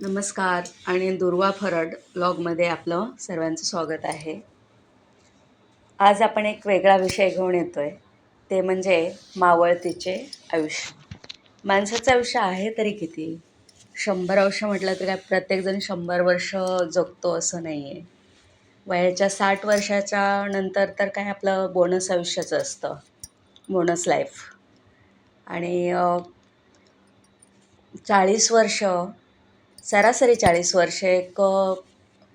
नमस्कार आणि दुर्वा फरड ब्लॉगमध्ये आपलं सर्वांचं स्वागत आहे. आज आपण एक वेगळा विषय घेऊन येतो आहे ते म्हणजे मावळतीचे आयुष्य. माणसाचं आयुष्य आहे तरी किती? शंभर वर्ष म्हटलं तर काय प्रत्येकजण शंभर वर्ष जगतो असं नाही आहे वयाच्या साठ वर्षाच्या नंतर तर काय आपलं बोनस आयुष्याचं असतं. बोनस लाईफ आणि चाळीस वर्ष सरासरी चाळीस वर्षे एक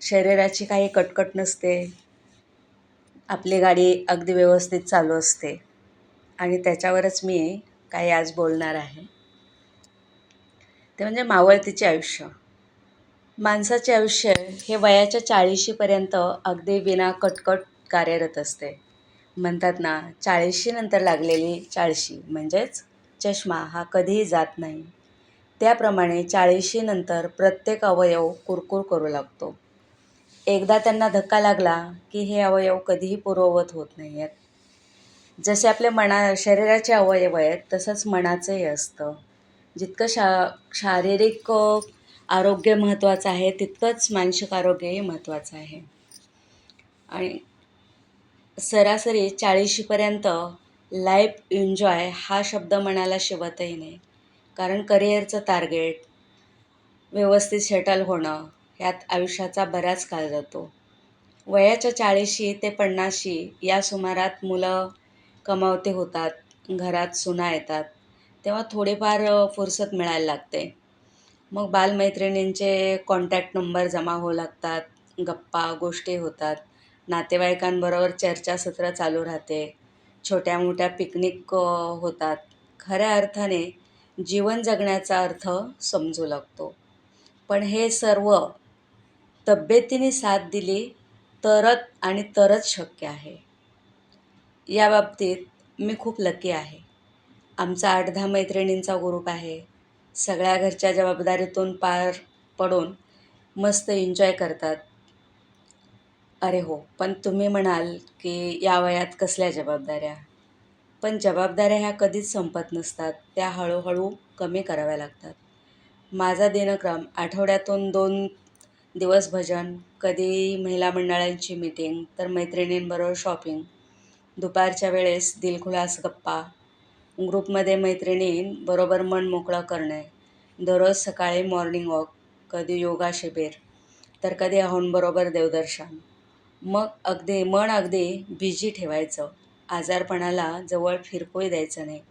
शरीराची काही कटकट नसते. आपली गाडी अगदी व्यवस्थित चालू असते. आणि त्याच्यावरच मी काही आज बोलणार आहे. ते म्हणजे मावळतीचे आयुष्य. माणसाचे आयुष्य हे वयाच्या चाळीशीपर्यंत अगदी विना कटकट कार्यरत असते. म्हणतात ना चाळीशीनंतर लागलेली चाळशी म्हणजेच चष्मा हा कधीही जात नाही. त्याप्रमाणे चाळीशीनंतर प्रत्येक अवयव कुरकुर करू लागतो. एकदा त्यांना धक्का लागला की हे अवयव कधीही पूर्ववत होत नाही आहेत जसे आपले मना शरीराचे अवयव आहेत तसंच मनाचंही असतं. जितकं शा शारीरिक आरोग्य महत्त्वाचं आहे तितकंच मानसिक आरोग्यही महत्त्वाचं आहे. आणि सरासरी चाळीशीपर्यंत लाईफ एन्जॉय हा शब्द मनाला शिवतही नाही. कारण करिअरचं टार्गेट व्यवस्थित सेटल होणं ह्यात आयुष्याचा बराच काळ जातो. वयाच्या चाळीशी ते पन्नाशी या सुमारात मुलं कमावते होतात घरात सुना येतात तेव्हा थोडेफार फुरसत मिळायला लागते. मग बालमैत्रिणींचे कॉन्टॅक्ट नंबर जमा होऊ लागतात गप्पा गोष्टी होतात नातेवाईकांबरोबर चर्चासत्र चालू राहते छोट्या मोठ्या पिकनिक होतात. खऱ्या अर्थाने जीवन जगण्याचा अर्थ समजू लागतो. पण हे सर्व तब्येतीने साथ दिली तरच आणि तरच शक्य आहे. या बाबतीत मी खूप लकी आहे. आमचा आठ दहा मैत्रिणींचा ग्रुप आहे. सगळ्या घरच्या जबाबदारीतून पार पडून मस्त एन्जॉय करतात. अरे हो पण तुम्ही म्हणाल की या वयात कसल्या जबाबदाऱ्या? पण जबाबदाऱ्या ह्या कधीच संपत नसतात. त्या हळूहळू कमी कराव्या लागतात. माझा दिनक्रम आठवड्यातून दोन दिवस भजन कधी महिला मंडळांची मीटिंग तर मैत्रिणींबरोबर शॉपिंग दुपारच्या वेळेस दिलखुलास गप्पा ग्रुपमध्ये मैत्रिणींबरोबर मन मोकळं करणे दररोज सकाळी मॉर्निंग वॉक कधी योगा शिबिर तर कधी अहोंबरोबर देवदर्शन. मग अगदी मन अगदी बिझी ठेवायचं. आजारपणाला जवळ फिरकोही द्यायचं नाही.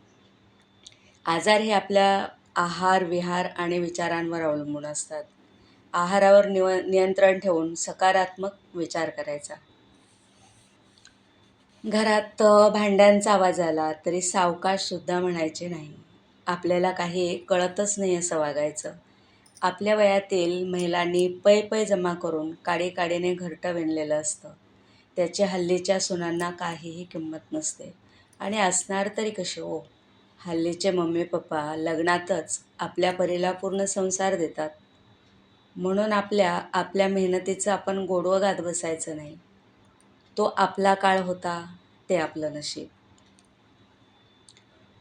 आजार हे आपल्या आहार विहार आणि विचारांवर अवलंबून असतात. आहारावर निव नियंत्रण ठेवून सकारात्मक विचार करायचा. घरात भांड्यांचा आवाज आला तरी सावकाशसुद्धा म्हणायचे नाही. आपल्याला काही कळतच नाही असं वागायचं. आपल्या वयातील महिलांनी पै पै जमा करून काडी काडीने घरटं विणलेलं असतं. त्याची हल्लीच्या सुनांना काहीही किंमत नसते. आणि असणार तरी कसे हो हल्लीचे मम्मी पप्पा लग्नातच आपल्या परीला पूर्ण संसार देतात. म्हणून आपल्या आपल्या मेहनतीचं आपण गोडवं गात बसायचं नाही. तो आपला काळ होता ते आपलं नशीब.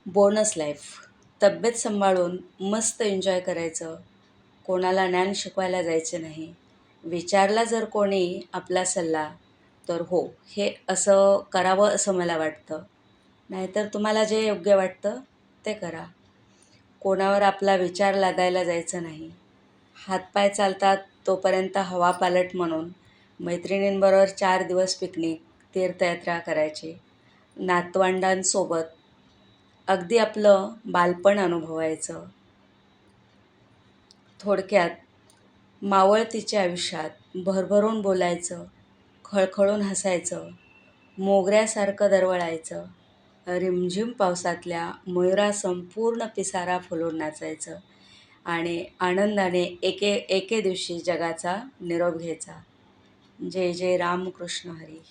बोनस लाईफ तब्येत सांभाळून मस्त एन्जॉय करायचं. कोणाला ज्ञान शिकवायला जायचं नाही. विचारला जर कोणी आपला सल्ला तर हो हे असं करावं असं मला वाटतं. नाहीतर तुम्हाला जे योग्य वाटतं ते करा. कोणावर आपला विचार लादायला जायचं नाही. हातपाय चालतात तोपर्यंत हवा पालट म्हणून. मैत्रिणींबरोबर चार दिवस पिकनिक तीर्थयात्रा करायची. नातवंडांसोबत अगदी आपलं बालपण अनुभवायचं. थोडक्यात मावळतीच्या आयुष्यात भरभरून बोलायचं. खळखळून हसायचं मोगऱ्यासारखं दरवळायचं रिमझिम पावसातल्या मयुरा संपूर्ण पिसारा फुलून नाचायचं आणि आनंदाने एके एके दिवशी जगाचा निरोप घ्यायचा. जय जय रामकृष्ण हरी.